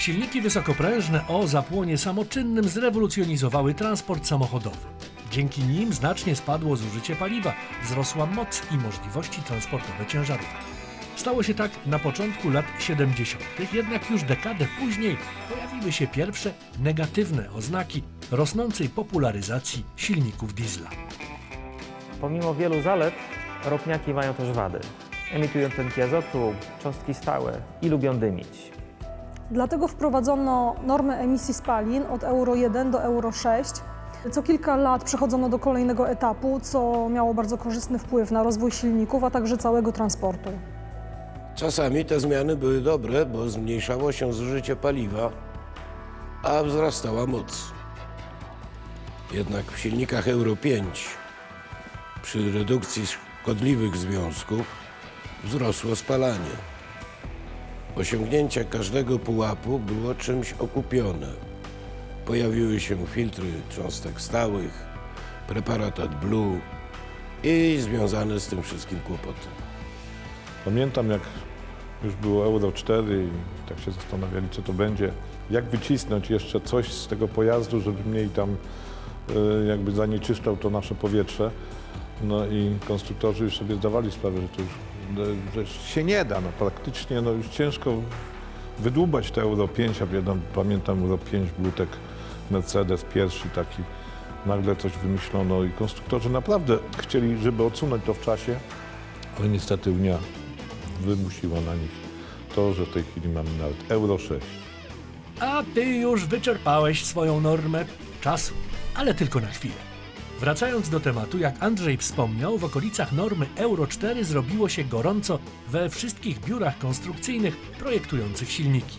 Silniki wysokoprężne o zapłonie samoczynnym zrewolucjonizowały transport samochodowy. Dzięki nim znacznie spadło zużycie paliwa, wzrosła moc i możliwości transportowe ciężarówek. Stało się tak na początku lat 70., jednak już dekadę później pojawiły się pierwsze negatywne oznaki rosnącej popularyzacji silników diesla. Pomimo wielu zalet, ropniaki mają też wady. Emitują tlenki azotu, cząstki stałe i lubią dymić. Dlatego wprowadzono normy emisji spalin od Euro 1 do Euro 6. Co kilka lat przechodzono do kolejnego etapu, co miało bardzo korzystny wpływ na rozwój silników, a także całego transportu. Czasami te zmiany były dobre, bo zmniejszało się zużycie paliwa, a wzrastała moc. Jednak w silnikach Euro 5 przy redukcji szkodliwych związków wzrosło spalanie. Osiągnięcie każdego pułapu było czymś okupione. Pojawiły się filtry cząstek stałych, preparat AdBlue i związane z tym wszystkim kłopoty. Pamiętam, jak już było Euro 4 i tak się zastanawiali, co to będzie, jak wycisnąć jeszcze coś z tego pojazdu, żeby mniej tam e, jakby zanieczyszczał to nasze powietrze. No i konstruktorzy już sobie zdawali sprawę, że to już że się nie da. No, praktycznie no, już ciężko wydłubać te Euro 5, a pamiętam Euro 5 był Mercedes pierwszy taki, nagle coś wymyślono i konstruktorzy naprawdę chcieli, żeby odsunąć to w czasie, ale niestety Unia wymusiła na nich to, że w tej chwili mamy nawet Euro 6. A ty już wyczerpałeś swoją normę czasu, ale tylko na chwilę. Wracając do tematu, jak Andrzej wspomniał, w okolicach normy Euro 4 zrobiło się gorąco we wszystkich biurach konstrukcyjnych projektujących silniki.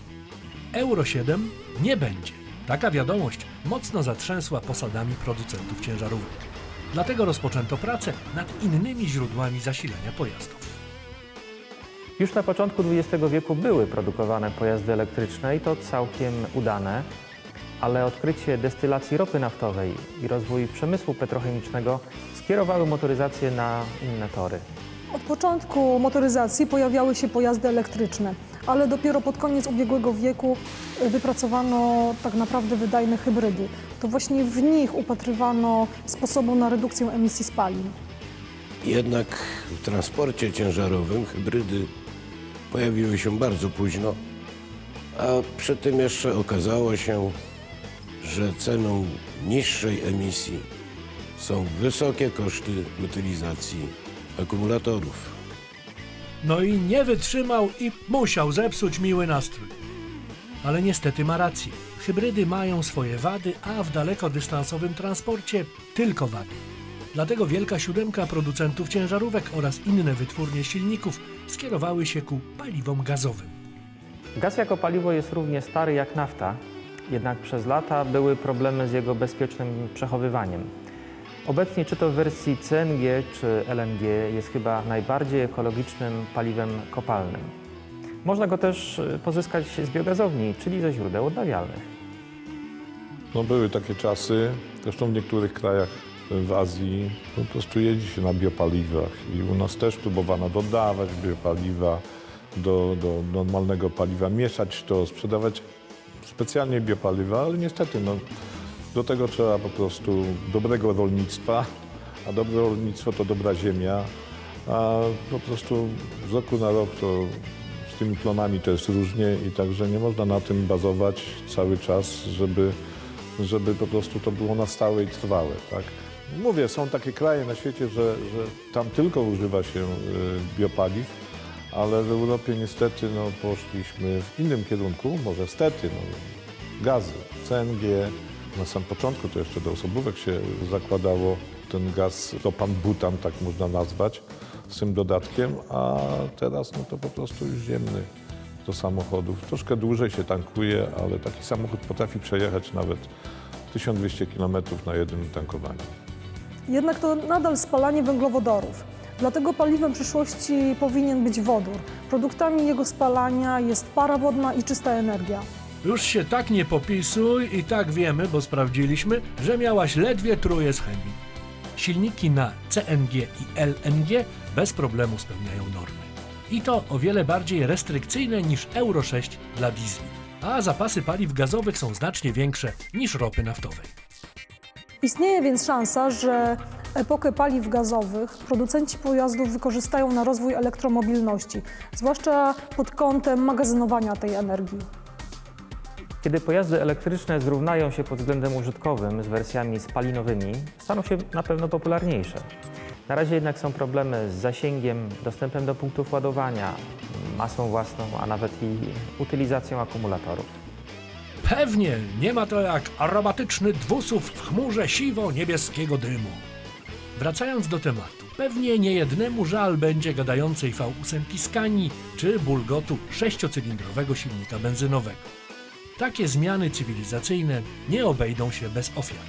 Euro 7 nie będzie. Taka wiadomość mocno zatrzęsła posadami producentów ciężarówek. Dlatego rozpoczęto pracę nad innymi źródłami zasilania pojazdów. Już na początku XX wieku były produkowane pojazdy elektryczne i to całkiem udane, ale odkrycie destylacji ropy naftowej i rozwój przemysłu petrochemicznego skierowały motoryzację na inne tory. Od początku motoryzacji pojawiały się pojazdy elektryczne, ale dopiero pod koniec ubiegłego wieku y, wypracowano tak naprawdę wydajne hybrydy. To właśnie w nich upatrywano sposobu na redukcję emisji spalin. Jednak w transporcie ciężarowym hybrydy pojawiły się bardzo późno, a przy tym jeszcze okazało się, że ceną niższej emisji są wysokie koszty utylizacji akumulatorów. No i nie wytrzymał i musiał zepsuć miły nastrój. Ale niestety ma rację. Hybrydy mają swoje wady, a w dalekodystansowym transporcie tylko wady. Dlatego wielka siódemka producentów ciężarówek oraz inne wytwórnie silników skierowały się ku paliwom gazowym. Gaz jako paliwo jest równie stary jak nafta, jednak przez lata były problemy z jego bezpiecznym przechowywaniem. Obecnie czy to w wersji CNG czy LNG jest chyba najbardziej ekologicznym paliwem kopalnym. Można go też y, pozyskać z biogazowni, czyli ze źródeł odnawialnych. No były takie czasy, zresztą w niektórych krajach w Azji po prostu jeździ się na biopaliwach i u nas też próbowano dodawać biopaliwa do, do normalnego paliwa, mieszać to, sprzedawać specjalnie biopaliwa, ale niestety no, do tego trzeba po prostu dobrego rolnictwa, a dobre rolnictwo to dobra ziemia, a po prostu z roku na rok to z tymi plonami to jest różnie i także nie można na tym bazować cały czas, żeby, żeby po prostu to było na stałe i trwałe. Tak? Mówię, są takie kraje na świecie, że, że tam tylko używa się y, biopaliw, ale w Europie niestety no, poszliśmy w innym kierunku, może stety, no, gazy, CNG. Na samym początku to jeszcze do osobówek się zakładało ten gaz, to pan butan, tak można nazwać, z tym dodatkiem, a teraz no to po prostu już ziemny do samochodów. Troszkę dłużej się tankuje, ale taki samochód potrafi przejechać nawet 1200 km na jednym tankowaniu. Jednak to nadal spalanie węglowodorów. Dlatego paliwem przyszłości powinien być wodór. Produktami jego spalania jest para wodna i czysta energia. Już się tak nie popisuj i tak wiemy, bo sprawdziliśmy, że miałaś ledwie truje z chemii. Silniki na CNG i LNG bez problemu spełniają normy. I to o wiele bardziej restrykcyjne niż Euro 6 dla diesli. a zapasy paliw gazowych są znacznie większe niż ropy naftowej. Istnieje więc szansa, że epokę paliw gazowych producenci pojazdów wykorzystają na rozwój elektromobilności, zwłaszcza pod kątem magazynowania tej energii. Kiedy pojazdy elektryczne zrównają się pod względem użytkowym z wersjami spalinowymi, staną się na pewno popularniejsze. Na razie jednak są problemy z zasięgiem, dostępem do punktów ładowania, masą własną, a nawet i utylizacją akumulatorów. Pewnie nie ma to jak aromatyczny dwusów w chmurze siwo-niebieskiego dymu. Wracając do tematu, pewnie niejednemu żal będzie gadającej V8 Skani czy bulgotu sześciocylindrowego silnika benzynowego. Takie zmiany cywilizacyjne nie obejdą się bez ofiar.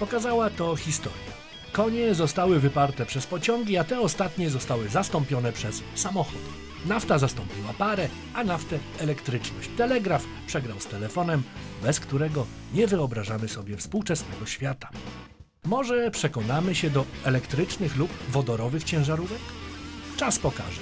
Pokazała to historia. Konie zostały wyparte przez pociągi, a te ostatnie zostały zastąpione przez samochód. Nafta zastąpiła parę, a naftę elektryczność. Telegraf przegrał z telefonem, bez którego nie wyobrażamy sobie współczesnego świata. Może przekonamy się do elektrycznych lub wodorowych ciężarówek? Czas pokaże.